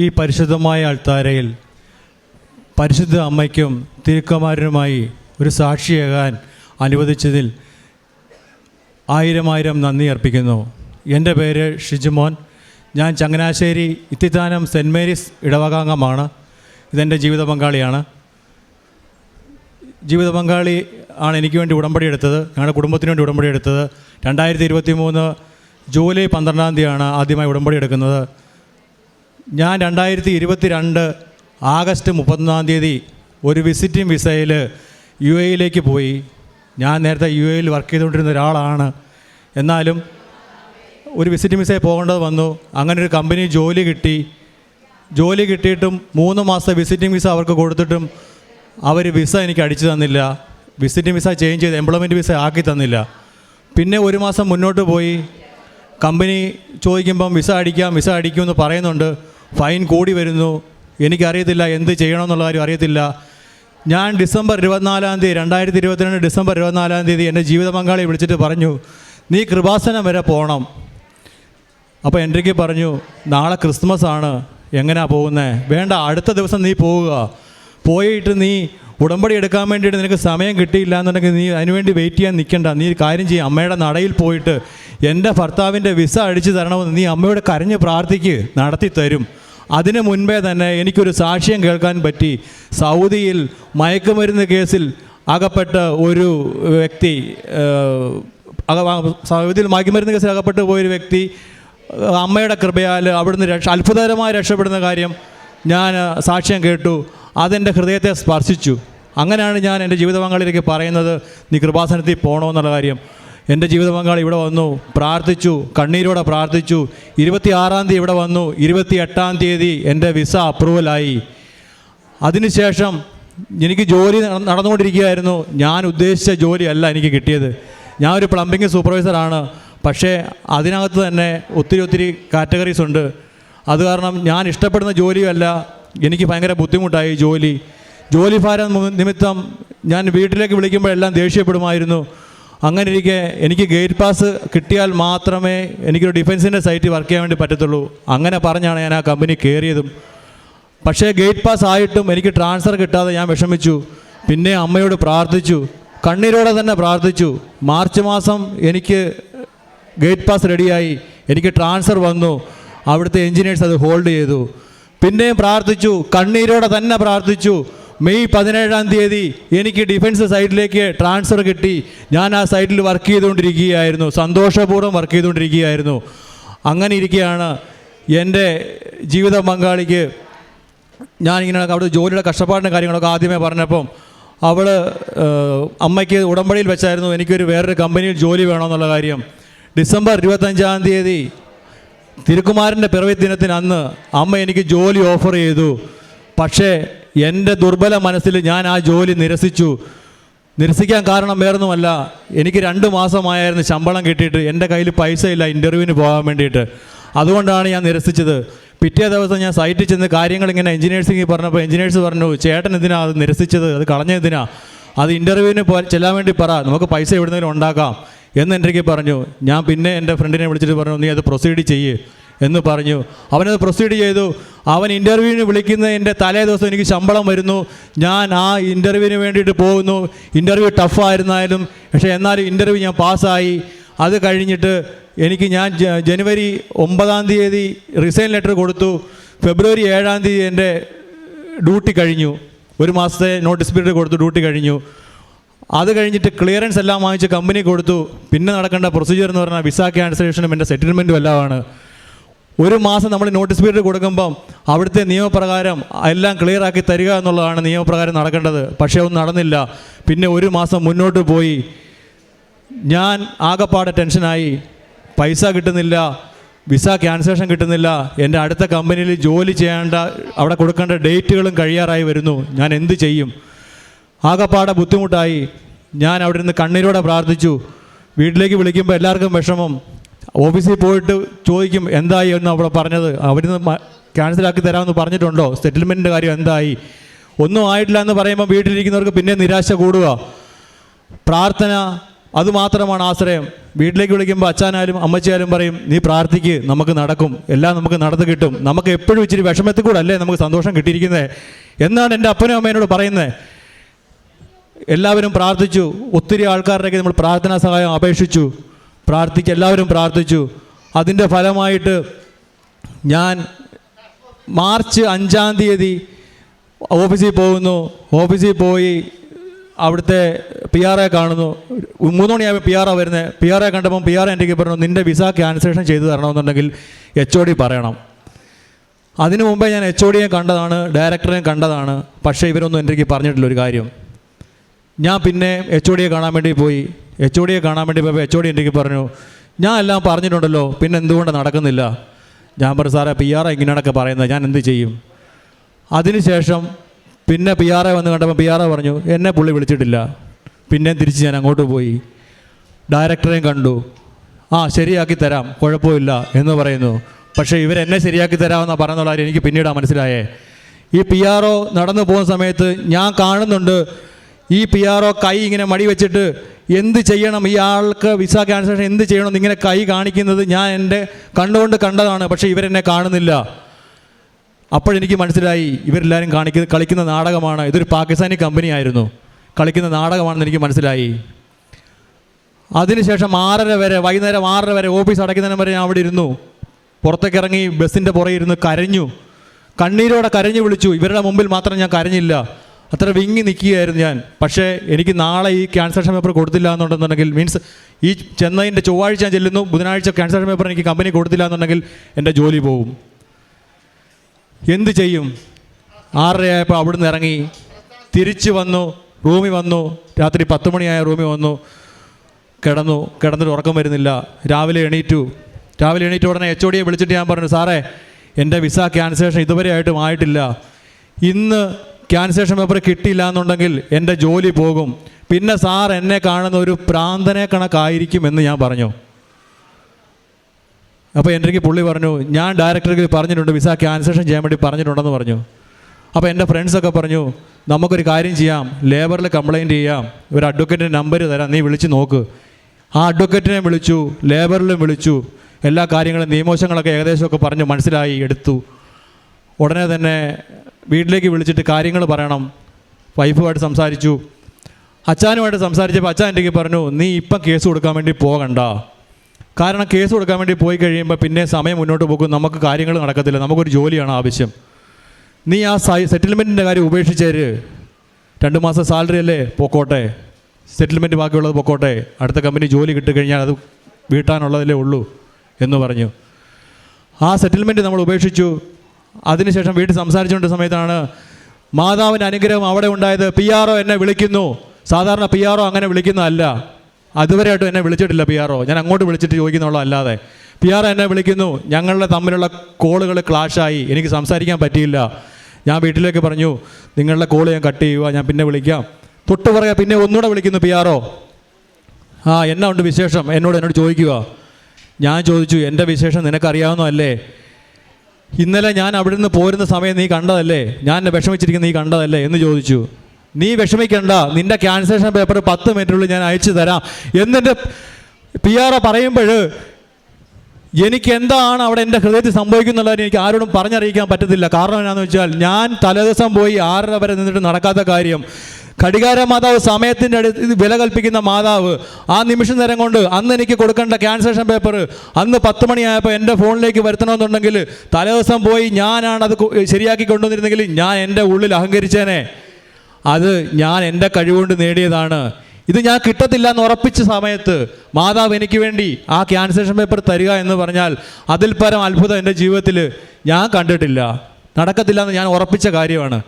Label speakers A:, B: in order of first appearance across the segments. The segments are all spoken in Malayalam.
A: ഈ പരിശുദ്ധമായ അൾത്താരയിൽ പരിശുദ്ധ അമ്മയ്ക്കും തിരുക്കമാരനുമായി ഒരു സാക്ഷിയാകാൻ അനുവദിച്ചതിൽ ആയിരം ആയിരം നന്ദി അർപ്പിക്കുന്നു. എന്റെ പേര് ഷിജുമോൻ. ഞാൻ ചങ്ങനാശ്ശേരി ഇത്തിത്താനം സെന്റ് മേരീസ് ഇടവകാംഗമാണ്. ഇതെന്റെ ജീവിത പങ്കാളിയാണ്. ജീവിത പങ്കാളി ആണ് എനിക്ക് വേണ്ടി ഉടമ്പടി എടുത്തത്. ഞങ്ങളുടെ കുടുംബത്തിന് വേണ്ടി ഉടമ്പടി എടുത്തത്. രണ്ടായിരത്തി ഇരുപത്തി മൂന്ന് ജൂലൈ പന്ത്രണ്ടാം തീയതിയാണ് ആദ്യമായി ഉടമ്പടി എടുക്കുന്നത്. ഞാൻ രണ്ടായിരത്തി ഇരുപത്തി രണ്ട് ആഗസ്റ്റ് മുപ്പത്തൊന്നാം തീയതി ഒരു വിസിറ്റിംഗ് വിസയിൽ യു എയിലേക്ക് പോയി. ഞാൻ നേരത്തെ യു എയിൽ വർക്ക് ചെയ്തുകൊണ്ടിരുന്ന ഒരാളാണ്. എന്നാലും ഒരു വിസിറ്റിംഗ് വിസയിൽ പോകേണ്ടത് വന്നു. അങ്ങനെ ഒരു കമ്പനി ജോലി കിട്ടി. ജോലി കിട്ടിയിട്ടും മൂന്ന് മാസത്തെ വിസിറ്റിംഗ് വിസ അവർക്ക് കൊടുത്തിട്ടും അവർ വിസ എനിക്ക് അടിച്ചു തന്നില്ല. വിസിറ്റിംഗ് വിസ ചേഞ്ച് ചെയ്ത് എംപ്ലോയ്മെന്റ് വിസ ആക്കി തന്നില്ല. പിന്നെ ഒരു മാസം മുന്നോട്ട് പോയി. കമ്പനി ചോദിക്കുമ്പം വിസ അടിക്കാം വിസ അടിക്കുമെന്ന് പറയുന്നുണ്ട്. ഫൈൻ കൂടി വരുന്നു. എനിക്കറിയത്തില്ല എന്ത് ചെയ്യണമെന്നുള്ള കാര്യം അറിയത്തില്ല. ഞാൻ ഡിസംബർ ഇരുപത്തിനാലാം തീയതി രണ്ടായിരത്തി ഇരുപത്തിരണ്ട് ഡിസംബർ ഇരുപത്തിനാലാം തീയതി എന്റെ ജീവിത വിളിച്ചിട്ട് പറഞ്ഞു നീ കൃപാസനം വരെ പോകണം അപ്പോൾ എന്റെക്ക് പറഞ്ഞു നാളെ ക്രിസ്മസ് ആണ് എങ്ങനെയാണ് പോകുന്നത് വേണ്ട അടുത്ത ദിവസം നീ പോവുക. പോയിട്ട് നീ ഉടമ്പടി എടുക്കാൻ വേണ്ടിയിട്ട് നിനക്ക് സമയം കിട്ടിയില്ല എന്നുണ്ടെങ്കിൽ നീ അതിനുവേണ്ടി വെയിറ്റ് ചെയ്യാൻ നിൽക്കണ്ട നീ കാര്യം ചെയ്യും. അമ്മയുടെ നടയിൽ പോയിട്ട് എന്റെ ഭർത്താവിന്റെ വിസ അടിച്ചു തരണമെന്ന് നീ അമ്മയോട് കരഞ്ഞ് പ്രാർത്ഥിക്ക്. നടത്തി തരും. അതിന് മുൻപേ തന്നെ എനിക്കൊരു സാക്ഷ്യം കേൾക്കാൻ പറ്റി. സൗദിയിൽ മയക്കുമരുന്ന് കേസിൽ അകപ്പെട്ട ഒരു വ്യക്തി സൗദിയിൽ മയക്കുമരുന്ന് കേസിൽ അകപ്പെട്ടു പോയൊരു വ്യക്തി അമ്മയുടെ കൃപയാൽ അവിടുന്ന് രക്ഷ അത്ഭുതകരമായി രക്ഷപ്പെടുന്ന കാര്യം ഞാൻ സാക്ഷ്യം കേട്ടു. അതെന്റെ ഹൃദയത്തെ സ്പർശിച്ചു. അങ്ങനെയാണ് ഞാൻ എന്റെ ജീവിത പങ്കാളിയിലേക്ക് പറയുന്നത് നീ കൃപാസനത്തിൽ പോകണമെന്നുള്ള കാര്യം. എന്റെ ജീവിത പങ്കാളി ഇവിടെ വന്നു പ്രാർത്ഥിച്ചു കണ്ണീരോടെ പ്രാർത്ഥിച്ചു. ഇരുപത്തി ആറാം തീയതി ഇവിടെ വന്നു ഇരുപത്തി എട്ടാം തീയതി എന്റെ വിസ അപ്രൂവലായി അതിനുശേഷം എനിക്ക് ജോലി നട- നടന്നുകൊണ്ടിരിക്കുകയായിരുന്നു. ഞാൻ ഉദ്ദേശിച്ച ജോലിയല്ല എനിക്ക് കിട്ടിയത്. ഞാൻ ഒരു പ്ലംബിംഗ് സൂപ്പർവൈസറാണ് പക്ഷേ അതിനകത്ത് തന്നെ ഒത്തിരി ഒത്തിരി കാറ്റഗറീസ് ഉണ്ട്. അത് കാരണം ഞാൻ ഇഷ്ടപ്പെടുന്ന ജോലിയല്ല. എനിക്ക് ഭയങ്കര ബുദ്ധിമുട്ടായി ജോലി. ജോലി ഭാരം മു- നിമിത്തം ഞാൻ വീട്ടിലേക്ക് വിളിക്കുമ്പോഴെല്ലാം ദേഷ്യപ്പെടുമായിരുന്നു. അങ്ങനെ ഇരിക്കെ എനിക്ക് ഗേറ്റ് പാസ് കിട്ടിയാൽ മാത്രമേ എനിക്കൊരു ഡിഫൻസിന്റെ സൈറ്റിൽ വർക്ക് ചെയ്യാൻ വേണ്ടി പറ്റത്തുള്ളൂ. അങ്ങനെ പറഞ്ഞാണ് ഞാൻ ആ കമ്പനി കയറിയതും പക്ഷേ ഗേറ്റ് പാസ് ആയിട്ടും എനിക്ക് ട്രാൻസ്ഫർ കിട്ടാതെ ഞാൻ വിഷമിച്ചു. പിന്നെ അമ്മയോട് പ്രാർത്ഥിച്ചു. കണ്ണീരോടെ തന്നെ പ്രാർത്ഥിച്ചു. മാർച്ച് മാസം എനിക്ക് ഗേറ്റ് പാസ് റെഡിയായി എനിക്ക് ട്രാൻസ്ഫർ വന്നു. അവിടുത്തെ എൻജിനീയേഴ്സ് അത് ഹോൾഡ് ചെയ്തു. പിന്നെയും പ്രാർത്ഥിച്ചു. കണ്ണീരോടെ തന്നെ പ്രാർത്ഥിച്ചു. മെയ് പതിനേഴാം തീയതി എനിക്ക് ഡിഫൻസ് സൈഡിലേക്ക് ട്രാൻസ്ഫർ കിട്ടി. ഞാൻ ആ സൈഡിൽ വർക്ക് ചെയ്തുകൊണ്ടിരിക്കുകയായിരുന്നു. സന്തോഷപൂർവം വർക്ക് ചെയ്തുകൊണ്ടിരിക്കുകയായിരുന്നു. അങ്ങനെ ഇരിക്കുകയാണ് എന്റെ ജീവിത പങ്കാളിക്ക് ഞാനിങ്ങനെ അവിടെ ജോലിയുടെ കഷ്ടപ്പാടിന്റെ കാര്യങ്ങളൊക്കെ ആദ്യമേ പറഞ്ഞപ്പം അവൾ അമ്മയ്ക്ക് ഉടമ്പടിയിൽ വെച്ചായിരുന്നു എനിക്കൊരു വേറൊരു കമ്പനിയിൽ ജോലി വേണമെന്നുള്ള കാര്യം. ഡിസംബർ ഇരുപത്തഞ്ചാം തീയതി തിരുക്കുമാരന്റെ പിറവി ദിനത്തിന് അന്ന് അമ്മ എനിക്ക് ജോലി ഓഫർ ചെയ്തു. പക്ഷേ എന്റെ ദുർബല മനസ്സിൽ ഞാൻ ആ ജോലി നിരസിച്ചു. നിരസിക്കാൻ കാരണം വേറൊന്നുമല്ല. എനിക്ക് രണ്ട് മാസമായിരുന്നു ശമ്പളം കിട്ടിയിട്ട്. എന്റെ കയ്യിൽ പൈസ ഇല്ല ഇന്റർവ്യൂവിന് പോകാൻ വേണ്ടിയിട്ട്. അതുകൊണ്ടാണ് ഞാൻ നിരസിച്ചത്. പിറ്റേ ദിവസം ഞാൻ സൈറ്റിൽ ചെന്ന് കാര്യങ്ങൾ ഇങ്ങനെ എഞ്ചിനീയേഴ്സിങ് പറഞ്ഞപ്പോൾ എഞ്ചിനീയേഴ്സ് പറഞ്ഞു ചേട്ടൻ എന്തിനാ അത് നിരസിച്ചത്? അത് കളഞ്ഞെന്തിനാ അത് ഇന്റർവ്യൂവിന് ചെല്ലാൻ വേണ്ടി പറ. നമുക്ക് പൈസ എവിടുന്നെങ്കിലും ഉണ്ടാക്കാം. എന്ന് എന്റെ പറഞ്ഞു. ഞാൻ പിന്നെ എന്റെ ഫ്രണ്ടിനെ വിളിച്ചിട്ട് പറഞ്ഞു നീ അത് പ്രൊസീഡ് ചെയ്യ്. എന്ന് പറഞ്ഞു. അവനത് പ്രൊസീഡ് ചെയ്തു. അവൻ ഇന്റർവ്യൂവിന് വിളിക്കുന്നതിന്റെ തലേ ദിവസം എനിക്ക് ശമ്പളം വരുന്നു. ഞാൻ ആ ഇന്റർവ്യൂവിന് വേണ്ടിയിട്ട് പോകുന്നു. ഇന്റർവ്യൂ ടഫായിരുന്നാലും പക്ഷേ എന്നാലും ഇന്റർവ്യൂ ഞാൻ പാസ്സായി. അത് കഴിഞ്ഞിട്ട് എനിക്ക് ഞാൻ ജനുവരി ഒമ്പതാം തീയതി റിസൈൻ ലെറ്റർ കൊടുത്തു. ഫെബ്രുവരി ഏഴാം തീയതി എന്റെ ഡ്യൂട്ടി കഴിഞ്ഞു. ഒരു മാസത്തെ നോട്ടീസ് പീരീഡ് കൊടുത്തു ഡ്യൂട്ടി കഴിഞ്ഞു. അത് കഴിഞ്ഞിട്ട് ക്ലിയറൻസ് എല്ലാം വാങ്ങിച്ച് കമ്പനി കൊടുത്തു. പിന്നെ നടക്കേണ്ട പ്രൊസീജിയർ എന്ന് പറഞ്ഞാൽ വിസ ക്യാൻസലേഷനും എന്റെ സെറ്റിൽമെന്റും എല്ലാമാണ്. ഒരു മാസം നമ്മൾ നോട്ടീസ് പീരീഡ് കൊടുക്കുമ്പം അവിടുത്തെ നിയമപ്രകാരം എല്ലാം ക്ലിയർ ആക്കി തരിക എന്നുള്ളതാണ് നിയമപ്രകാരം നടക്കേണ്ടത്. പക്ഷേ ഒന്നും നടന്നില്ല. പിന്നെ ഒരു മാസം മുന്നോട്ട് പോയി. ഞാൻ ആകെപ്പാടെ ടെൻഷനായി പൈസ കിട്ടുന്നില്ല. വിസ ക്യാൻസലേഷൻ കിട്ടുന്നില്ല. എന്റെ അടുത്ത കമ്പനിയിൽ ജോലി ചെയ്യേണ്ട അവിടെ കൊടുക്കേണ്ട ഡേറ്റുകളും കഴിയാറായി വരുന്നു. ഞാൻ എന്ത് ചെയ്യും? ആകെപ്പാടെ ബുദ്ധിമുട്ടായി. ഞാൻ അവിടെ നിന്ന് കണ്ണീരോടെ പ്രാർത്ഥിച്ചു. വീട്ടിലേക്ക് വിളിക്കുമ്പോൾ എല്ലാവർക്കും വിഷമം. ഓഫീസിൽ പോയിട്ട് ചോദിക്കും എന്തായി? എന്ന് അവിടെ പറഞ്ഞത്. അവിടുന്ന് ക്യാൻസലാക്കി തരാമെന്ന് പറഞ്ഞിട്ടുണ്ടോ? സെറ്റിൽമെന്റിന്റെ കാര്യം എന്തായി? ഒന്നും ആയിട്ടില്ല എന്ന് പറയുമ്പോൾ വീട്ടിലിരിക്കുന്നവർക്ക് പിന്നെ നിരാശ കൂടുക. പ്രാർത്ഥന അതുമാത്രമാണ് ആശ്രയം. വീട്ടിലേക്ക് വിളിക്കുമ്പോൾ അച്ഛനായാലും അമ്മച്ചിയായാലും പറയും നീ പ്രാർത്ഥിക്ക് നമുക്ക് നടക്കും. എല്ലാം നമുക്ക് നടന്നു കിട്ടും. നമുക്ക് എപ്പോഴും ഇച്ചിരി വിഷമത്തിൽ കൂടെ അല്ലേ നമുക്ക് സന്തോഷം കിട്ടിയിരിക്കുന്നത് എന്നാണ് എന്റെ അപ്പനും അമ്മേനോട് പറയുന്നത് എല്ലാവരും പ്രാർത്ഥിച്ചു. ഒത്തിരി ആൾക്കാരുടെയൊക്കെ നമ്മൾ പ്രാർത്ഥനാ സഹായം അപേക്ഷിച്ചു. പ്രാർത്ഥിക്ക് എല്ലാവരും പ്രാർത്ഥിച്ചു. അതിന്റെ ഫലമായിട്ട് ഞാൻ മാർച്ച് അഞ്ചാം തീയതി ഓഫീസിൽ പോകുന്നു. ഓഫീസിൽ പോയി അവിടുത്തെ പി എ കാണുന്നു. മൂന്ന് മണിയാകുമ്പോൾ പി എ വരുന്നത്. പി എ കണ്ടപ്പോൾ പി ആർ എന്റെ പറഞ്ഞു നിന്റെ വിസ ക്യാൻസലേഷൻ ചെയ്തു തരണമെന്നുണ്ടെങ്കിൽ എച്ച് ഒ ഡി പറയണം. അതിനു മുമ്പേ ഞാൻ എച്ച് ഒ ഡിയെ കണ്ടതാണ് ഡയറക്ടറെയും കണ്ടതാണ്. പക്ഷേ ഇവരൊന്നും എന്റെ പറഞ്ഞിട്ടില്ല ഒരു കാര്യം. ഞാൻ പിന്നെ എച്ച് ഒ ഡിയെ കാണാൻ വേണ്ടി പോയി. എച്ച് ഒ ഡിയെ കാണാൻ വേണ്ടി പോയപ്പോൾ എച്ച് ഒ ഡി എനിക്ക് പറഞ്ഞു ഞാൻ എല്ലാം പറഞ്ഞിട്ടുണ്ടല്ലോ പിന്നെ എന്തുകൊണ്ട് നടക്കുന്നില്ല? ഞാൻ പറഞ്ഞു സാറേ പി ആർ ഇങ്ങനെയാണൊക്കെ പറയുന്നത് ഞാൻ എന്ത് ചെയ്യും? അതിനുശേഷം പിന്നെ പി ആർ വന്ന് കണ്ടപ്പോൾ പി ആർ പറഞ്ഞു എന്നെ പുള്ളി വിളിച്ചിട്ടില്ല. പിന്നെയും തിരിച്ച് ഞാൻ അങ്ങോട്ട് പോയി. ഡയറക്ടറെയും കണ്ടു. ആ ശരിയാക്കി തരാം കുഴപ്പമില്ല എന്ന് പറയുന്നു. പക്ഷേ ഇവരെന്നെ ശരിയാക്കി തരാമെന്നാണ് കാര്യം എനിക്ക് പിന്നീടാണ് മനസ്സിലായേ. ഈ പി ആർ ഒ നടന്നു പോകുന്ന സമയത്ത് ഞാൻ കാണുന്നുണ്ട് ഈ പി ആർ ഒ കൈ ഇങ്ങനെ മടി വെച്ചിട്ട് എന്ത് ചെയ്യണം? ഈ ആൾക്ക് വിസ ക്യാൻസലേഷൻ എന്ത് ചെയ്യണം? ഇങ്ങനെ കൈ കാണിക്കുന്നത് ഞാൻ എന്റെ കണ്ടുകൊണ്ട് കണ്ടതാണ് പക്ഷേ ഇവരെന്നെ കാണുന്നില്ല. അപ്പോഴെനിക്ക് മനസ്സിലായി ഇവരെല്ലാവരും കാണിക്കുന്ന കളിക്കുന്ന നാടകമാണ്. ഇതൊരു പാകിസ്ഥാനി കമ്പനി ആയിരുന്നു. കളിക്കുന്ന നാടകമാണെന്ന് എനിക്ക് മനസ്സിലായി. അതിനുശേഷം ആറര വരെ വൈകുന്നേരം ആറര വരെ ഓഫീസ് അടയ്ക്കുന്നതിന് വരെ ഞാൻ അവിടെ ഇരുന്നു. പുറത്തേക്ക് ഇറങ്ങി ബസ്സിന്റെ പുറകെ ഇരുന്ന് കരഞ്ഞു. കണ്ണീരോടെ കരഞ്ഞു വിളിച്ചു. ഇവരുടെ മുമ്പിൽ മാത്രം ഞാൻ കരഞ്ഞില്ല. അത്ര വിങ്ങി നിൽക്കുകയായിരുന്നു ഞാൻ. പക്ഷേ എനിക്ക് നാളെ ഈ ക്യാൻസലേഷൻ പേപ്പർ കൊടുത്തില്ല എന്നുണ്ടെന്നുണ്ടെങ്കിൽ മീൻസ് ഈ ചെന്നൈന്റെ ചൊവ്വാഴ്ച ഞാൻ ചെല്ലുന്നു ബുധനാഴ്ച ക്യാൻസലേഷൻ പേപ്പർ എനിക്ക് കമ്പനി കൊടുത്തില്ല എന്നുണ്ടെങ്കിൽ എന്റെ ജോലി പോകും. എന്ത് ചെയ്യും? ആറരയായപ്പോൾ അവിടുന്ന് ഇറങ്ങി. തിരിച്ചു വന്നു റൂമിൽ വന്നു. രാത്രി പത്ത് മണിയായ റൂമിൽ വന്നു. കിടന്നു. കിടന്നിട്ട് ഉറക്കം വരുന്നില്ല. രാവിലെ എണീറ്റു. രാവിലെ എണീറ്റ ഉടനെ എച്ച് ഒടിയെ വിളിച്ചിട്ട് ഞാൻ പറഞ്ഞു സാറേ എന്റെ വിസ ക്യാൻസലേഷൻ ഇതുവരെ ആയിട്ടും ആയിട്ടില്ല. ഇന്ന് ക്യാൻസലേഷൻ പേപ്പർ കിട്ടിയില്ല എന്നുണ്ടെങ്കിൽ എന്റെ ജോലി പോകും. പിന്നെ സാർ എന്നെ കാണുന്ന ഒരു പ്രാന്തനെ കണക്കായിരിക്കും എന്ന് ഞാൻ പറഞ്ഞു. അപ്പോൾ എന്റെ പുള്ളി പറഞ്ഞു ഞാൻ ഡയറക്ടർക്ക് പറഞ്ഞിട്ടുണ്ട് വിസ ക്യാൻസേഷൻ ചെയ്യാൻ വേണ്ടി പറഞ്ഞിട്ടുണ്ടെന്ന് പറഞ്ഞു. അപ്പോൾ എന്റെ ഫ്രണ്ട്സൊക്കെ പറഞ്ഞു നമുക്കൊരു കാര്യം ചെയ്യാം ലേബറിൽ കംപ്ലയിന്റ് ചെയ്യാം ഒരു അഡ്വക്കേറ്റിന്റെ നമ്പർ തരാം നീ വിളിച്ച് നോക്ക്. ആ അഡ്വക്കേറ്റിനെ വിളിച്ചു ലേബറിലും വിളിച്ചു എല്ലാ കാര്യങ്ങളും നിയമവശങ്ങളൊക്കെ ഏകദേശമൊക്കെ പറഞ്ഞ് മനസ്സിലായി എടുത്തു. ഉടനെ തന്നെ വീട്ടിലേക്ക് വിളിച്ചിട്ട് കാര്യങ്ങൾ പറയണം. വൈഫുമായിട്ട് സംസാരിച്ചു. അച്ഛാനുമായിട്ട് സംസാരിച്ചപ്പോൾ അച്ഛൻ എന്റെ പറഞ്ഞു നീ ഇപ്പം കേസ് കൊടുക്കാൻ വേണ്ടി പോകണ്ട. കാരണം കേസ് കൊടുക്കാൻ വേണ്ടി പോയി കഴിയുമ്പോൾ പിന്നെ സമയം മുന്നോട്ട് പോകും. നമുക്ക് കാര്യങ്ങൾ നടക്കത്തില്ല. നമുക്കൊരു ജോലിയാണ് ആവശ്യം. നീ ആ സെറ്റിൽമെന്റിന്റെ കാര്യം ഉപേക്ഷിച്ചേര്. രണ്ട് മാസം സാലറി അല്ലേ? പൊക്കോട്ടെ. സെറ്റിൽമെന്റ് ബാക്കിയുള്ളത് പൊക്കോട്ടെ. അടുത്ത കമ്പനി ജോലി കിട്ടിക്കഴിഞ്ഞാൽ അത് വീട്ടാനുള്ളതല്ലേ ഉള്ളൂ എന്ന് പറഞ്ഞു. ആ സെറ്റിൽമെന്റ് നമ്മൾ ഉപേക്ഷിച്ചു. അതിനുശേഷം വീട്ടിൽ സംസാരിച്ചുകൊണ്ട സമയത്താണ് മാതാവിന്റെ അനുഗ്രഹം അവിടെ ഉണ്ടായത്. പി ആർ ഒ എന്നെ വിളിക്കുന്നു. സാധാരണ പി ആർ ഒ അങ്ങനെ വിളിക്കുന്നതല്ല. അതുവരെയായിട്ടും എന്നെ വിളിച്ചിട്ടില്ല പി ആർ ഒ ഞാൻ അങ്ങോട്ട് വിളിച്ചിട്ട് ചോദിക്കുന്നുള്ളൂ അല്ലാതെ പി ആർ എന്നെ വിളിക്കുന്നു. ഞങ്ങളുടെ തമ്മിലുള്ള കോളുകൾ ക്ലാഷായി. എനിക്ക് സംസാരിക്കാൻ പറ്റിയില്ല. ഞാൻ വീട്ടിലേക്ക് പറഞ്ഞു നിങ്ങളുടെ കോൾ ഞാൻ കട്ട് ചെയ്യുക ഞാൻ പിന്നെ വിളിക്കാം. തൊട്ട് പറയാം പിന്നെ ഒന്നുകൂടെ വിളിക്കുന്നു പി ആർ ഒ ആ എന്നാ ഉണ്ട് വിശേഷം? എന്നോട് എന്നോട് ചോദിക്കുക ഞാൻ ചോദിച്ചു എന്റെ വിശേഷം നിനക്കറിയാവുന്നതല്ലേ? ഇന്നലെ ഞാൻ അവിടെ നിന്ന് പോരുന്ന സമയം നീ കണ്ടതല്ലേ? ഞാൻ വിഷമിച്ചിരിക്കുന്ന നീ കണ്ടതല്ലേ എന്ന് ചോദിച്ചു. നീ വിഷമിക്കണ്ട നിന്റെ ക്യാൻസലേഷൻ പേപ്പർ പത്ത് മിനിറ്റിനുള്ളിൽ ഞാൻ അയച്ചു തരാം. എന്നിട്ട് പി ആർ പറയുമ്പോൾ എനിക്ക് എന്താണ് അവിടെ എന്റെ ഹൃദയത്തിൽ സംഭവിക്കുന്നുള്ളത് എനിക്ക് ആരോടും പറഞ്ഞറിയിക്കാൻ പറ്റത്തില്ല. കാരണം എന്നാന്ന് വെച്ചാൽ ഞാൻ തലേദിവസം പോയി ആറര വരെ നിന്നിട്ട് നടക്കാത്ത കാര്യം. ഘടികാര മാതാവ് സമയത്തിന്റെ അടുത്ത് വില കൽപ്പിക്കുന്ന മാതാവ് ആ നിമിഷം നേരം കൊണ്ട് അന്ന് എനിക്ക് കൊടുക്കേണ്ട ക്യാൻസലേഷൻ പേപ്പർ അന്ന് പത്ത് മണിയായപ്പോൾ എന്റെ ഫോണിലേക്ക് വരുത്തണമെന്നുണ്ടെങ്കിൽ തലേദിവസം പോയി ഞാനാണ് അത് ശരിയാക്കി കൊണ്ടുവന്നിരുന്നെങ്കിൽ ഞാൻ എന്റെ ഉള്ളിൽ അഹങ്കരിച്ചേനെ. അത് ഞാൻ എന്റെ കഴിവുകൊണ്ട് നേടിയതാണ്. ഇത് ഞാൻ കിട്ടത്തില്ല എന്ന് ഉറപ്പിച്ച സമയത്ത് മാതാവ് എനിക്ക് വേണ്ടി ആ ക്യാൻസലേഷൻ പേപ്പർ തരിക എന്ന് പറഞ്ഞാൽ അതിൽ പരം അത്ഭുതം എന്റെ ജീവിതത്തിൽ ഞാൻ കണ്ടിട്ടില്ല. നടക്കത്തില്ല എന്ന് ഞാൻ ഉറപ്പിച്ച കാര്യമാണ്.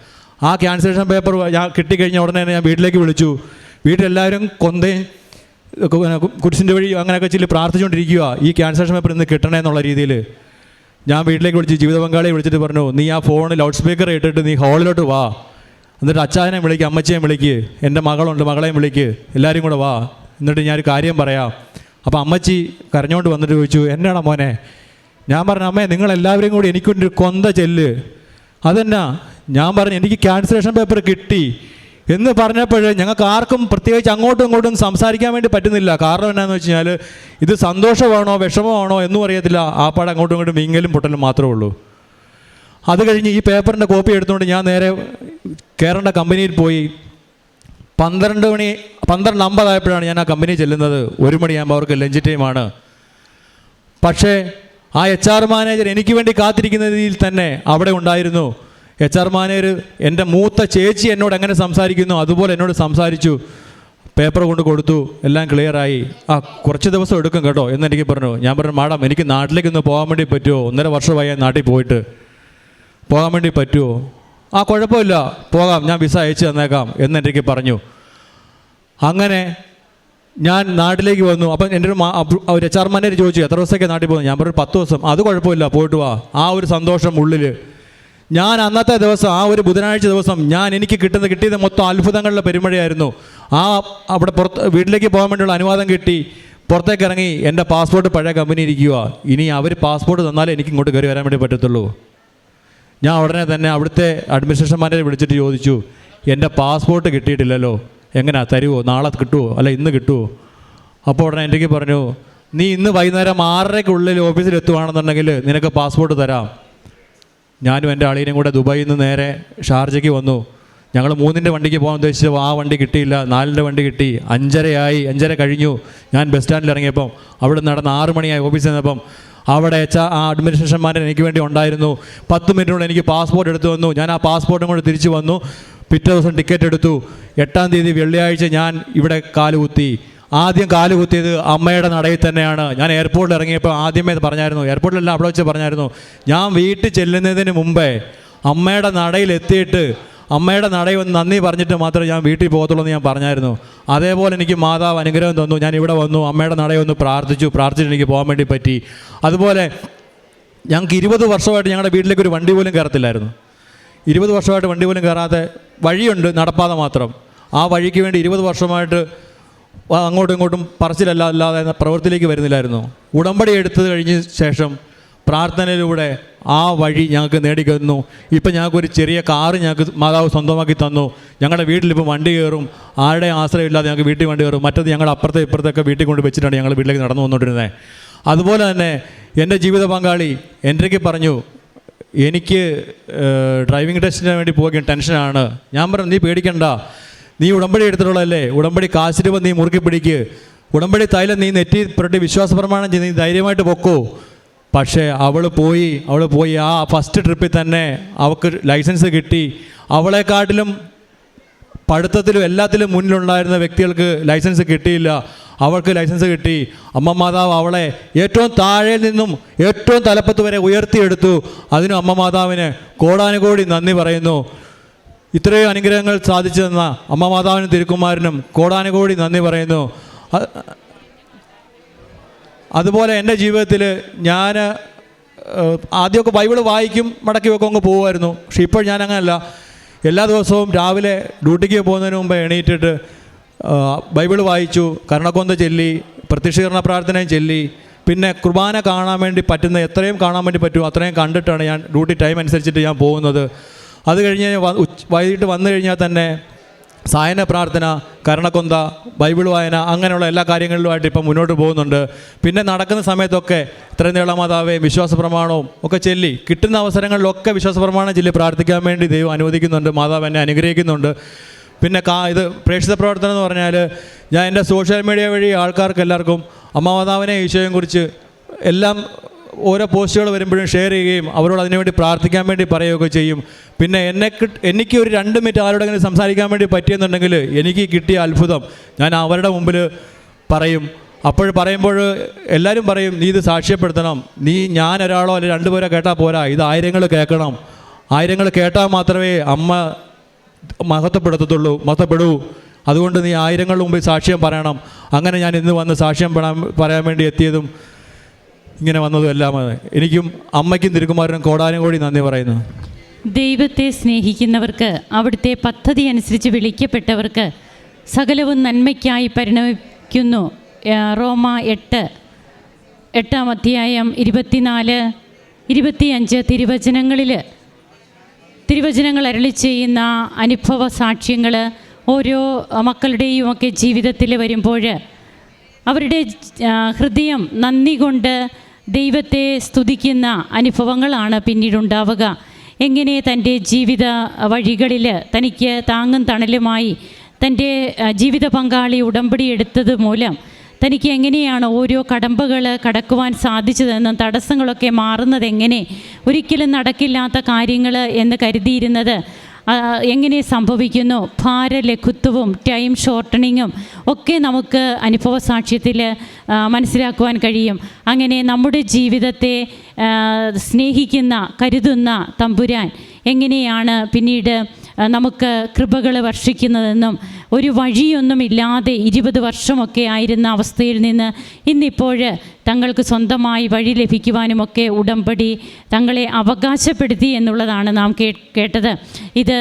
A: ആ ക്യാൻസലേഷൻ പേപ്പർ ഞാൻ കിട്ടിക്കഴിഞ്ഞ ഉടനെ തന്നെ ഞാൻ വീട്ടിലേക്ക് വിളിച്ചു. വീട്ടിലെല്ലാവരും കൊന്തയും കുരിശിന്റെ വഴി അങ്ങനെയൊക്കെ ചില്ല് പ്രാർത്ഥിച്ചുകൊണ്ടിരിക്കുക ഈ ക്യാൻസലേഷൻ പേപ്പർ ഇന്ന് കിട്ടണേ എന്നുള്ള രീതിയിൽ. ഞാൻ വീട്ടിലേക്ക് വിളിച്ച് ജീവിത പങ്കാളിയെ വിളിച്ചിട്ട് പറഞ്ഞു നീ ആ ഫോൺ ലൗഡ് സ്പീക്കർ ഇട്ടിട്ട് നീ ഹാളിലോട്ട് വാ. എന്നിട്ട് അച്ചായനെ വിളിക്കുക അമ്മച്ചിയെ വിളിക്ക് എന്റെ മകളുണ്ട് മകളെയും വിളിക്ക് എല്ലാവരും കൂടെ വാ. എന്നിട്ട് ഞാനൊരു കാര്യം പറയാം. അപ്പോൾ അമ്മച്ചി കരഞ്ഞുകൊണ്ട് വന്നിട്ട് ചോദിച്ചു എന്നാടാ മോനെ? ഞാൻ പറഞ്ഞു അമ്മേ നിങ്ങളെല്ലാവരും കൂടി എനിക്കൊരു കൊന്ത ചെല്ല്. അതെന്നാ? ഞാൻ പറഞ്ഞു എനിക്ക് ക്യാൻസലേഷൻ പേപ്പർ കിട്ടി. എന്ന് പറഞ്ഞപ്പോഴേ ഞങ്ങൾക്ക് ആർക്കും പ്രത്യേകിച്ച് അങ്ങോട്ടും ഇങ്ങോട്ടും സംസാരിക്കാൻ വേണ്ടി പറ്റുന്നില്ല. കാരണം എന്നാന്ന് വെച്ച് കഴിഞ്ഞാൽ ഇത് സന്തോഷമാണോ വിഷമമാണോ എന്നും അറിയത്തില്ല. ആ പാടെ അങ്ങോട്ടും ഇങ്ങോട്ടും മിങ്ങലും പൊട്ടലും മാത്രമേ ഉള്ളൂ. അത് കഴിഞ്ഞ് ഈ പേപ്പറിന്റെ കോപ്പി എടുത്തുകൊണ്ട് ഞാൻ നേരെ കയറേണ്ട കമ്പനിയിൽ പോയി പന്ത്രണ്ട് മണി പന്ത്രണ്ട് അമ്പതായപ്പോഴാണ് ഞാൻ ആ കമ്പനി ചെല്ലുന്നത്. ഒരു മണിയാകുമ്പോൾ അവർക്ക് ലഞ്ച് ടൈമാണ് പക്ഷേ ആ എച്ച് ആർ മാനേജർ എനിക്ക് വേണ്ടി കാത്തിരിക്കുന്ന രീതിയിൽ തന്നെ അവിടെ ഉണ്ടായിരുന്നു. എച്ച് ആർ മാനേജർ എന്റെ മൂത്ത ചേച്ചി എന്നോട് എങ്ങനെ സംസാരിക്കുന്നു അതുപോലെ എന്നോട് സംസാരിച്ചു. പേപ്പർ കൊണ്ട് കൊടുത്തു എല്ലാം ക്ലിയറായി ആ കുറച്ച് ദിവസം എടുക്കും കേട്ടോ എന്ന് എനിക്ക് പറഞ്ഞു. ഞാൻ പറഞ്ഞു മാഡം എനിക്ക് നാട്ടിലേക്ക് ഒന്ന് പോകാൻ വേണ്ടി പറ്റുമോ? ഒന്നര വർഷമായി നാട്ടിൽ പോയിട്ട്. പോകാൻ വേണ്ടി പറ്റുമോ? ആ കുഴപ്പമില്ല. പോകാം ഞാൻ വിസ അയച്ചു തന്നേക്കാം എന്ന് എനിക്ക് പറഞ്ഞു. അങ്ങനെ ഞാൻ നാട്ടിലേക്ക് വന്നു. അപ്പം എന്റെ ഒരു ഒരു എച്ച് മാനേജർ ചോദിച്ചു എത്ര ദിവസമൊക്കെ നാട്ടിൽ പോകുന്നു ഞാൻ പറഞ്ഞു പത്ത് ദിവസം. അത് കുഴപ്പമില്ല പോയിട്ട് വാ. ആ ഒരു സന്തോഷം ഉള്ളിൽ ഞാൻ അന്നത്തെ ദിവസം ആ ഒരു ബുധനാഴ്ച ദിവസം ഞാൻ എനിക്ക് കിട്ടുന്ന കിട്ടിയത് മൊത്തം അത്ഭുതങ്ങളുടെ പെരുമഴയായിരുന്നു. ആ അവിടെ പുറത്ത് വീട്ടിലേക്ക് പോകാൻ വേണ്ടിയുള്ള അനുവാദം കിട്ടി. പുറത്തേക്ക് ഇറങ്ങി എന്റെ പാസ്പോർട്ട് പഴയ കമ്പനി ഇരിക്കുക ഇനി അവർ പാസ്പോർട്ട് തന്നാലേ എനിക്ക് ഇങ്ങോട്ട് കയറി വരാൻ വേണ്ടി പറ്റത്തുള്ളൂ. ഞാൻ ഉടനെ തന്നെ അവിടുത്തെ അഡ്മിനിസ്ട്രേഷൻ മാനേജറെ വിളിച്ചിട്ട് ചോദിച്ചു എന്റെ പാസ്പോർട്ട് കിട്ടിയിട്ടില്ലല്ലോ. എങ്ങനെയാ തരുമോ നാളെ കിട്ടുമോ അല്ല ഇന്ന് കിട്ടുമോ അപ്പോൾ ഉടനെ എന്റെ പറഞ്ഞു നീ ഇന്ന് വൈകുന്നേരം ആറരയ്ക്കുള്ളിൽ ഓഫീസിൽ എത്തുവാണെന്നുണ്ടെങ്കിൽ നിനക്ക് പാസ്പോർട്ട് തരാം. ഞാനും എന്റെ അളിയനും കൂടെ ദുബായിൽ നിന്ന് നേരെ ഷാർജയ്ക്ക് വന്നു. ഞങ്ങൾ മൂന്നിന്റെ വണ്ടിക്ക് പോകാൻ ഉദ്ദേശിച്ചു ആ വണ്ടി കിട്ടിയില്ല. നാലിന്റെ വണ്ടി കിട്ടി. അഞ്ചരയായി. അഞ്ചര കഴിഞ്ഞു. ഞാൻ ബസ് സ്റ്റാൻഡിൽ ഇറങ്ങിയപ്പം അവിടെ നടന്ന് ആറ് മണിയായി ഓഫീസിൽ നിന്നപ്പം അവിടെ അയച്ച ആ അഡ്മിനിസ്ട്രേഷന്മാരൻ എനിക്ക് വേണ്ടി ഉണ്ടായിരുന്നു. പത്ത് മിനിറ്റിനുള്ളിൽ എനിക്ക് പാസ്പോർട്ട് എടുത്തു വന്നു. ഞാൻ ആ പാസ്പോർട്ടും കൂടെ തിരിച്ചു വന്നു. പിറ്റേ ദിവസം ടിക്കറ്റ് എടുത്തു. എട്ടാം തീയതി വെള്ളിയാഴ്ച ഞാൻ ഇവിടെ കാലുകുത്തി ആദ്യം കാൽ കുത്തിയത് അമ്മയുടെ നടയിൽ തന്നെയാണ്. ഞാൻ എയർപോർട്ടിൽ ഇറങ്ങിയപ്പോൾ ആദ്യമേ പറഞ്ഞായിരുന്നു. എയർപോർട്ടിലെല്ലാം അവിടെ വെച്ച് പറഞ്ഞായിരുന്നു. ഞാൻ വീട്ടിൽ ചെല്ലുന്നതിന് മുമ്പേ അമ്മയുടെ നടയിൽ എത്തിയിട്ട് അമ്മയുടെ നടയിൽ വന്ന് നന്ദി പറഞ്ഞിട്ട് മാത്രമേ ഞാൻ വീട്ടിൽ പോകത്തുള്ളൂ എന്ന് ഞാൻ പറഞ്ഞായിരുന്നു. അതേപോലെ എനിക്ക് മാതാവ് അനുഗ്രഹം തന്നു. ഞാൻ ഇവിടെ വന്നു അമ്മയുടെ നടയിൽ ഒന്ന് പ്രാർത്ഥിച്ചു. പ്രാർത്ഥിച്ചിട്ട് എനിക്ക് പോകാൻ വേണ്ടി പറ്റി. അതുപോലെ ഞങ്ങൾക്ക് ഇരുപത് വർഷമായിട്ട് ഞങ്ങളുടെ വീട്ടിലേക്ക് ഒരു വണ്ടി പോലും കയറത്തില്ലായിരുന്നു. ഇരുപത് വർഷമായിട്ട് വണ്ടി പോലും കയറാതെ വഴിയുണ്ട് നടപ്പാതെ മാത്രം. ആ വഴിക്ക് വേണ്ടി ഇരുപത് വർഷമായിട്ട് അങ്ങോട്ടും ഇങ്ങോട്ടും പറച്ചിലല്ല അല്ലാതെ പ്രവൃത്തിയിലേക്ക് വരുന്നില്ലായിരുന്നു. ഉടമ്പടി എടുത്തത് കഴിഞ്ഞ ശേഷം പ്രാർത്ഥനയിലൂടെ ആ വഴി ഞങ്ങൾക്ക് നേടിക്കുന്നു ഇപ്പം ഞങ്ങൾക്കൊരു ചെറിയ കാറ് ഞങ്ങൾക്ക് മാതാവ് സ്വന്തമാക്കി തന്നു. ഞങ്ങളുടെ വീട്ടിലിപ്പോൾ വണ്ടി കയറും. ആരുടെ ആശ്രയമില്ലാതെ ഞങ്ങൾക്ക് വീട്ടിൽ വണ്ടി കയറും. മറ്റത് ഞങ്ങളുടെ അപ്പുറത്തെ ഇപ്പുറത്തൊക്കെ വീട്ടിൽ കൊണ്ട് വെച്ചിട്ടാണ് ഞങ്ങൾ വീട്ടിലേക്ക് നടന്നു വന്നുകൊണ്ടിരുന്നത് അതുപോലെ തന്നെ എന്റെ ജീവിത പങ്കാളി എന്റെക്ക് പറഞ്ഞു എനിക്ക് ഡ്രൈവിംഗ് ടെസ്റ്റിന് വേണ്ടി പോകാൻ ടെൻഷനാണ് ഞാൻ പറഞ്ഞു നീ പേടിക്കണ്ട. നീ ഉടമ്പടി എടുത്തിട്ടുള്ളതല്ലേ? ഉടമ്പടി കാശിരുവ നീ മുറുക്കി പിടിക്ക്. ഉടമ്പടി തൈലം നീ നെറ്റി പുരട്ടി വിശ്വാസപ്രമാണം ചെയ്ത് നീ ധൈര്യമായിട്ട് പൊക്കോ. പക്ഷേ അവൾ പോയി അവൾ പോയി. ആ ഫസ്റ്റ് ട്രിപ്പിൽ തന്നെ അവൾക്ക് ലൈസൻസ് കിട്ടി. അവളെക്കാട്ടിലും പഠിത്തത്തിലും എല്ലാത്തിലും മുന്നിലുണ്ടായിരുന്ന വ്യക്തികൾക്ക് ലൈസൻസ് കിട്ടിയില്ല. അവൾക്ക് ലൈസൻസ് കിട്ടി. അമ്മ മാതാവ് അവളെ ഏറ്റവും താഴെ നിന്നും ഏറ്റവും തലപ്പത്ത് വരെ ഉയർത്തിയെടുത്തു. അതിനും അമ്മ മാതാവിന് കോടാനുകോടി നന്ദി പറയുന്നു. ഇത്രയും അനുഗ്രഹങ്ങൾ സാധിച്ചു തന്ന അമ്മ മാതാവിനും തിരുക്കുമാരനും കോടാനുകോടി നന്ദി പറയുന്നു. അതുപോലെ എന്റെ ജീവിതത്തിൽ ഞാൻ ആദ്യമൊക്കെ ബൈബിൾ വായിക്കും മടക്കി വെക്കും അങ്ങ് പോകുമായിരുന്നു. പക്ഷെ ഇപ്പോൾ ഞാൻ എല്ലാ ദിവസവും രാവിലെ ഡ്യൂട്ടിക്ക് പോകുന്നതിന് മുമ്പ് എണീറ്റിട്ട് ബൈബിൾ വായിച്ചു കരുണക്കൊന്ത ചൊല്ലി പ്രത്യക്ഷീകരണ പ്രാർത്ഥനയും ചൊല്ലി പിന്നെ കുർബാന കാണാൻ വേണ്ടി പറ്റുന്ന എത്രയും കാണാൻ വേണ്ടി പറ്റുമോ അത്രയും കണ്ടിട്ടാണ് ഞാൻ ഡ്യൂട്ടി ടൈം അനുസരിച്ചിട്ട് ഞാൻ പോകുന്നത്. അത് കഴിഞ്ഞ് വൈകിട്ട് വന്നു കഴിഞ്ഞാൽ തന്നെ സായന പ്രാർത്ഥന കരണക്കൊന്ത ബൈബിൾ വായന അങ്ങനെയുള്ള എല്ലാ കാര്യങ്ങളിലുമായിട്ട് ഇപ്പം മുന്നോട്ട് പോകുന്നുണ്ട്. പിന്നെ നടക്കുന്ന സമയത്തൊക്കെ ഇത്രയും നീള മാതാവേ വിശ്വാസ പ്രമാണവും ഒക്കെ ചൊല്ലി കിട്ടുന്ന അവസരങ്ങളിലൊക്കെ വിശ്വാസ പ്രമാണം ചൊല്ലി പ്രാർത്ഥിക്കാൻ വേണ്ടി ദൈവം അനുവദിക്കുന്നുണ്ട് മാതാവ് എന്നെ അനുഗ്രഹിക്കുന്നുണ്ട്. പിന്നെ കാ ഇത് പ്രേക്ഷിത പ്രവർത്തനം എന്ന് പറഞ്ഞാൽ ഞാൻ എന്റെ സോഷ്യൽ മീഡിയ വഴി ആൾക്കാർക്ക് എല്ലാവർക്കും അമ്മ മാതാവിനെ ഈശോയും കുറിച്ച് എല്ലാം ഓരോ പോസ്റ്റുകൾ വരുമ്പോഴും ഷെയർ ചെയ്യുകയും അവരോട് അതിനുവേണ്ടി പ്രാർത്ഥിക്കാൻ വേണ്ടി പറയുകയൊക്കെ ചെയ്യും. പിന്നെ എന്നെ എനിക്ക് ഒരു രണ്ട് മിനിറ്റ് ആരോടെങ്കിലും സംസാരിക്കാൻ വേണ്ടി പറ്റിയെന്നുണ്ടെങ്കിൽ എനിക്ക് കിട്ടിയ അത്ഭുതം ഞാൻ അവരുടെ മുമ്പിൽ പറയും. അപ്പോൾ പറയുമ്പോൾ എല്ലാവരും പറയും നീ ഇത് സാക്ഷ്യപ്പെടുത്തണം. നീ ഞാൻ ഒരാളോ അല്ലെങ്കിൽ രണ്ടുപേരോ കേട്ടാൽ പോരാ. ഇത് ആയിരങ്ങൾ കേൾക്കണം. ആയിരങ്ങൾ കേട്ടാൽ മാത്രമേ അമ്മ മഹത്വപ്പെടുത്തത്തുള്ളൂ മഹത്വപ്പെടൂ. അതുകൊണ്ട് നീ ആയിരങ്ങളുടെ മുമ്പിൽ സാക്ഷ്യം പറയണം. അങ്ങനെ ഞാൻ ഇന്ന് വന്ന് സാക്ഷ്യം പറയാൻ വേണ്ടി എത്തിയതും ഇങ്ങനെ വന്നതും എല്ലാം എനിക്കും അമ്മയ്ക്കും തിരുക്കുമാരനും കോടാനും കൂടി നന്ദി പറയുന്നു.
B: ദൈവത്തെ സ്നേഹിക്കുന്നവർക്ക് അവിടുത്തെ പദ്ധതി അനുസരിച്ച് വിളിക്കപ്പെട്ടവർക്ക് സകലവും നന്മയ്ക്കായി പരിണമിക്കുന്നു. റോമ എട്ട് എട്ടാം അധ്യായം ഇരുപത്തിനാല് ഇരുപത്തിയഞ്ച് തിരുവചനങ്ങളിൽ തിരുവചനങ്ങൾ അരളി ചെയ്യുന്ന അനുഭവ സാക്ഷ്യങ്ങൾ ഓരോ മക്കളുടെയും ഒക്കെ ജീവിതത്തിൽ വരുമ്പോൾ അവരുടെ ഹൃദയം നന്ദി കൊണ്ട് ദൈവത്തെ സ്തുതിക്കുന്ന അനുഭവങ്ങളാണ് പിന്നീടുണ്ടാവുക. എങ്ങനെ തന്റെ ജീവിത വഴികളിൽ തനിക്ക് താങ്ങും തണലുമായി തന്റെ ജീവിത പങ്കാളി ഉടമ്പടി എടുത്തത് മൂലം തനിക്ക് എങ്ങനെയാണ് ഓരോ കടമ്പകൾ കടക്കുവാൻ സാധിച്ചതെന്നും തടസ്സങ്ങളൊക്കെ മാറുന്നത് എങ്ങനെ ഒരിക്കലും നടക്കില്ലാത്ത കാര്യങ്ങൾ എന്ന് കരുതിയിരുന്നത് എങ്ങനെ സംഭവിക്കുന്നു? ഭാരലഘുത്വവും ടൈം ഷോർട്ടണിങ്ങും ഒക്കെ നമുക്ക് അനുഭവ സാക്ഷ്യത്തിൽ മനസ്സിലാക്കുവാൻ കഴിയും. അങ്ങനെ നമ്മുടെ ജീവിതത്തെ സ്നേഹിക്കുന്ന കരുതുന്ന തമ്പുരാൻ എങ്ങനെയാണ് പിന്നീട് നമുക്ക് കൃപകൾ വർഷിക്കുന്നതെന്നും ഒരു വഴിയൊന്നുമില്ലാതെ ഇരുപത് വർഷമൊക്കെ ആയിരുന്ന അവസ്ഥയിൽ നിന്ന് ഇന്നിപ്പോൾ തങ്ങൾക്ക് സ്വന്തമായി വഴി ലഭിക്കുവാനുമൊക്കെ ഉടമ്പടി തങ്ങളെ അവകാശപ്പെടുത്തി എന്നുള്ളതാണ് നാം കേട്ടത്. ഇത്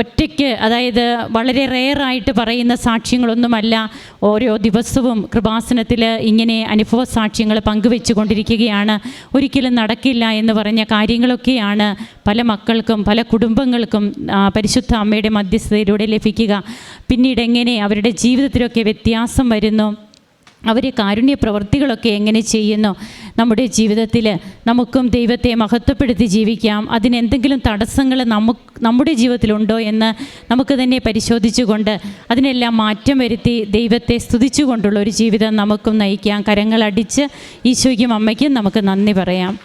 B: ഒറ്റയ്ക്ക് അതായത് വളരെ റെയറായിട്ട് പറയുന്ന സാക്ഷ്യങ്ങളൊന്നുമല്ല. ഓരോ ദിവസവും കൃപാസനത്തിൽ ഇങ്ങനെ അനുഭവ സാക്ഷ്യങ്ങൾ പങ്കുവെച്ചു കൊണ്ടിരിക്കുകയാണ് ഒരിക്കലും നടക്കില്ല എന്ന് പറഞ്ഞ കാര്യങ്ങളൊക്കെയാണ് പല മക്കൾക്കും പല കുടുംബങ്ങൾക്കും പരിശുദ്ധ അമ്മയുടെ മധ്യസ്ഥതയിലൂടെ ലഭിക്കുക. പിന്നീട് എങ്ങനെ അവരുടെ ജീവിതത്തിലൊക്കെ വ്യത്യാസം വരുന്നു? അവർ കാരുണ്യ പ്രവൃത്തികളൊക്കെ എങ്ങനെ ചെയ്യുന്നു നമ്മുടെ ജീവിതത്തിൽ നമുക്കും ദൈവത്തെ മഹത്വപ്പെടുത്തി ജീവിക്കാം. അതിനെന്തെങ്കിലും തടസ്സങ്ങൾ നമുക്ക് നമ്മുടെ ജീവിതത്തിലുണ്ടോ എന്ന് നമുക്ക് തന്നെ പരിശോധിച്ചുകൊണ്ട് അതിനെല്ലാം മാറ്റം വരുത്തി ദൈവത്തെ സ്തുതിച്ചുകൊണ്ടുള്ള ഒരു ജീവിതം നമുക്കും നയിക്കാം. കരങ്ങളടിച്ച് ഈശോയ്ക്കും അമ്മയ്ക്കും നമുക്ക് നന്ദി പറയാം.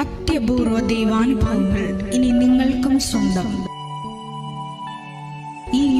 C: അത്യപൂർവ ദൈവാനുഭവങ്ങൾ ഇനി നിങ്ങൾക്കും സ്വന്തം. ഈ